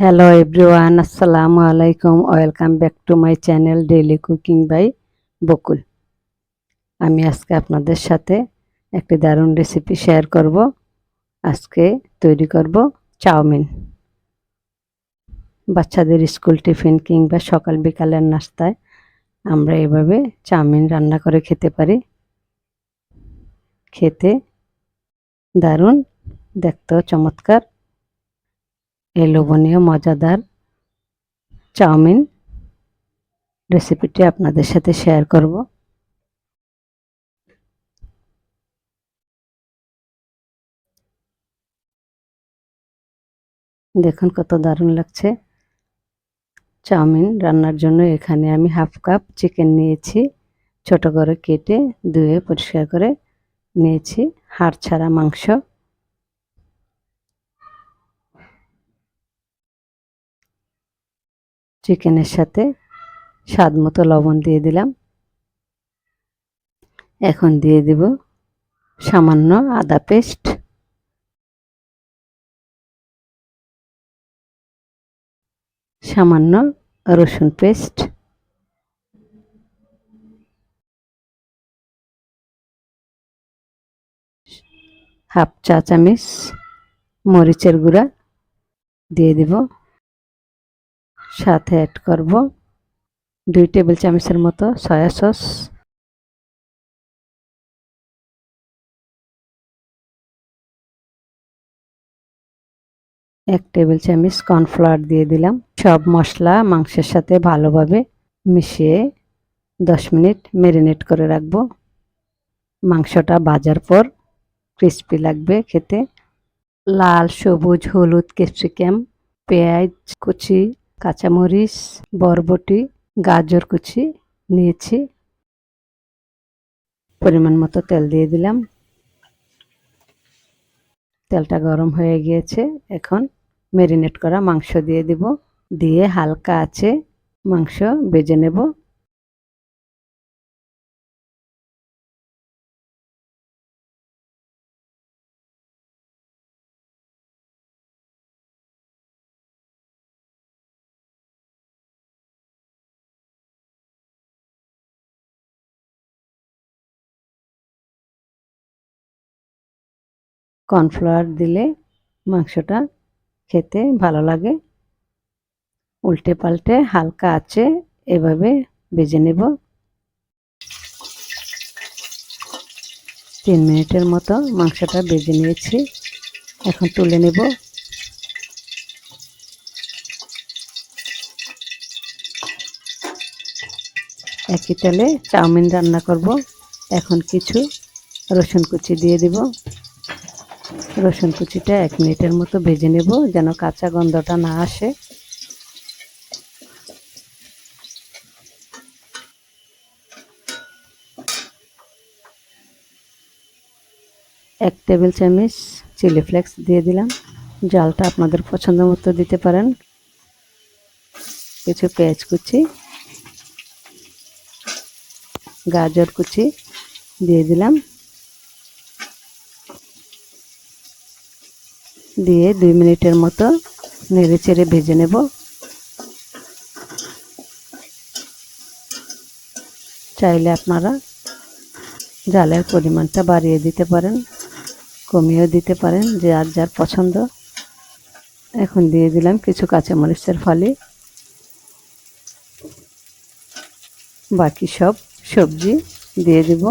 Hello everyone আসসালামু আলাইকুম welcome back to my channel daily cooking by Bakul আমি আজকে আপনাদের সাথে একটি দারুণ রেসিপি শেয়ার করব। আজকে তৈরি করব চাউমিন। বাচ্চাদের স্কুল টিফিন কিংবা সকাল বিকালের নাস্তায় আমরা এভাবে চাউমিন রান্না করে খেতে পারি। খেতে দারুণ, দেখতেও চমৎকার। এই লোভনীয়, মজাদার চাউমিন রেসিপিটি আপনাদের সাথে শেয়ার করব। দেখুন কত দারুণ লাগছে। চাউমিন রান্নার জন্য এখানে আমি হাফ কাপ চিকেন নিয়েছি, ছোট করে কেটে ধুয়ে পরিষ্কার করে নিয়েছি। হাড় ছাড়া মাংস চিকেনের সাথে স্বাদ মতো লবণ দিয়ে দিলাম। এখন দিয়ে দিব সামান্য আদা পেস্ট। সামান্য রসুন পেস্ট। হাফ চা চামচ মরিচের গুঁড়া দিয়ে দিব। সাথে অ্যাড করব দুই টেবিল চামচের মতো সয়া সস এক টেবিল চামচ কর্নফ্লাওয়ার দিয়ে দিলাম। সব মশলা মাংসের সাথে ভালোভাবে মিশিয়ে দশ মিনিট ম্যারিনেট করে রাখব। মাংসটা ভাজার পর ক্রিস্পি লাগবে খেতে। লাল, সবুজ, হলুদ ক্যাপসিকাম পেঁয়াজ, কুচি কাঁচামরিচ, বরবটি, গাজর কুচি নিয়েছি। পরিমাণ মতো তেল দিয়ে দিলাম। তেলটা গরম হয়ে গিয়েছে। এখন ম্যারিনেট করা মাংস দিয়ে দিব। দিয়ে হালকা আছে মাংস বেজে নেব। কর্নফ্লাওয়ার দিলে মাংসটা খেতে ভালো লাগে। উল্টে পাল্টে হালকা আছে, এভাবে বেজে নেব। তিন মিনিটের মতো মাংসটা বেজে নিয়েছি। এখন তুলে নেব। একই তেলে চাউমিন রান্না করব। এখন কিছু রসুন কুচি দিয়ে দিব। রসুন কুচিটা এক মিনিটের মতো ভেজে নেব যেন কাঁচা গন্ধটা না আসে। এক টেবিল চামচ চিলি ফ্লেক্স দিয়ে দিলাম। জালটা আপনাদের পছন্দ মতো দিতে পারেন। কিছু পেঁয়াজ কুচি, গাজর কুচি দিয়ে দিলাম। দিয়ে দুই মিনিটের মতো নেড়ে চেড়ে ভেজে নেব। চাইলে আপনারা জালের পরিমাণটা বাড়িয়ে দিতে পারেন, কমিয়েও দিতে পারেন, যে আর যার পছন্দ। এখন দিয়ে দিলাম কিছু কাঁচামরিচের ফালি। বাকি সব সবজি দিয়ে দিব।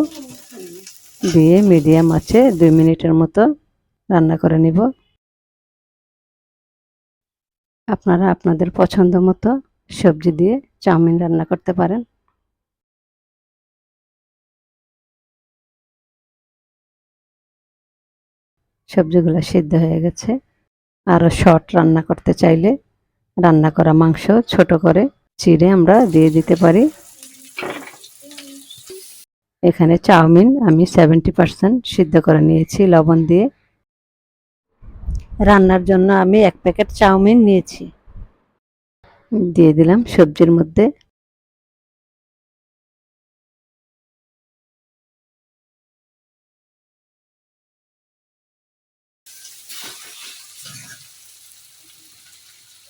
দিয়ে মিডিয়াম আছে, দুই মিনিটের মতো রান্না করে নিব। আপনারা আপনাদের পছন্দ মতো সবজি দিয়ে চাউমিন রান্না করতে পারেন। সবজিগুলো সিদ্ধ হয়ে গেছে। আরও শর্ট রান্না করতে চাইলে রান্না করা মাংস ছোট করে চিড়ে আমরা দিয়ে দিতে পারি। এখানে চাউমিন আমি সেভেন্টি পারসেন্ট সিদ্ধ করে নিয়েছি লবণ দিয়ে। রান্নার জন্য আমি এক প্যাকেট চাউমিন নিয়েছি। দিয়ে দিলাম সবজির মধ্যে।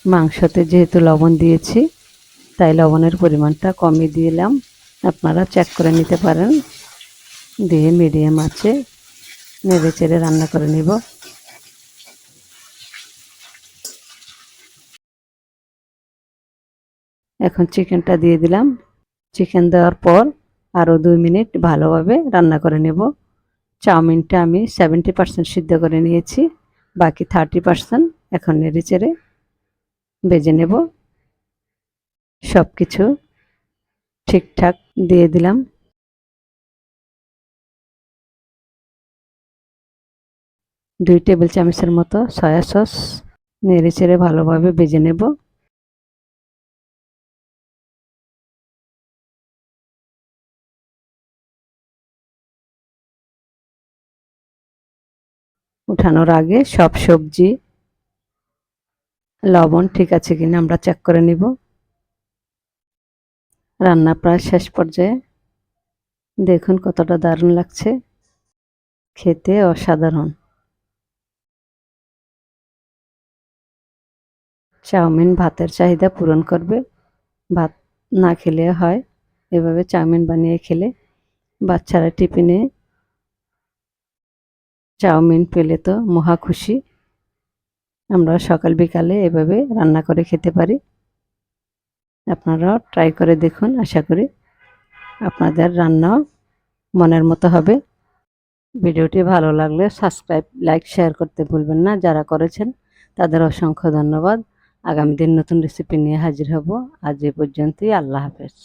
মাংসতে যেহেতু লবণ দিয়েছি, তাই লবণের পরিমাণটা কমিয়ে দিলাম আপনারা চেক করে নিতে পারেন। দিয়ে মিডিয়াম আছে, নেড়ে চেড়ে রান্না করে নিব। এখন চিকেনটা দিয়ে দিলাম। চিকেন দেওয়ার পর আরও দুই মিনিট ভালোভাবে রান্না করে নেব। চাউমিনটা আমি সেভেন্টি পার্সেন্ট সিদ্ধ করে নিয়েছি। বাকি থার্টি পার্সেন্ট এখন নেড়ে চেড়ে বেজে নেব। সব কিছু ঠিকঠাক দিয়ে দিলাম। দুই টেবিল চামচের মতো সয়া সস নেড়ে চেড়ে ভালোভাবে বেজে নেব। উঠানোর আগে সব সবজি, লবণ ঠিক আছে কিনা আমরা চেক করে নিব। রান্না প্রায় শেষ পর্যায়ে। দেখুন কতটা দারুণ লাগছে। খেতে অসাধারণ। চাউমিন ভাতের চাহিদা পূরণ করবে। ভাত না খেলে হয়। এভাবে চাউমিন বানিয়ে খেলে বাচ্চারা টিফিনে চাউমিন পেলে তো মহা খুশি। আমরা সকাল বিকালে এভাবে রান্না করে খেতে পারি। আপনারাও ট্রাই করে দেখুন, আশা করি আপনাদের রান্নাও মনের মতো হবে। ভিডিওটি ভালো লাগলে সাবস্ক্রাইব লাইক শেয়ার করতে ভুলবেন না। যারা করেছেন, তাদের অসংখ্য ধন্যবাদ। আগামী দিন নতুন রেসিপি নিয়ে হাজির হব। আজ এ পর্যন্তই। আল্লাহ হাফেজ।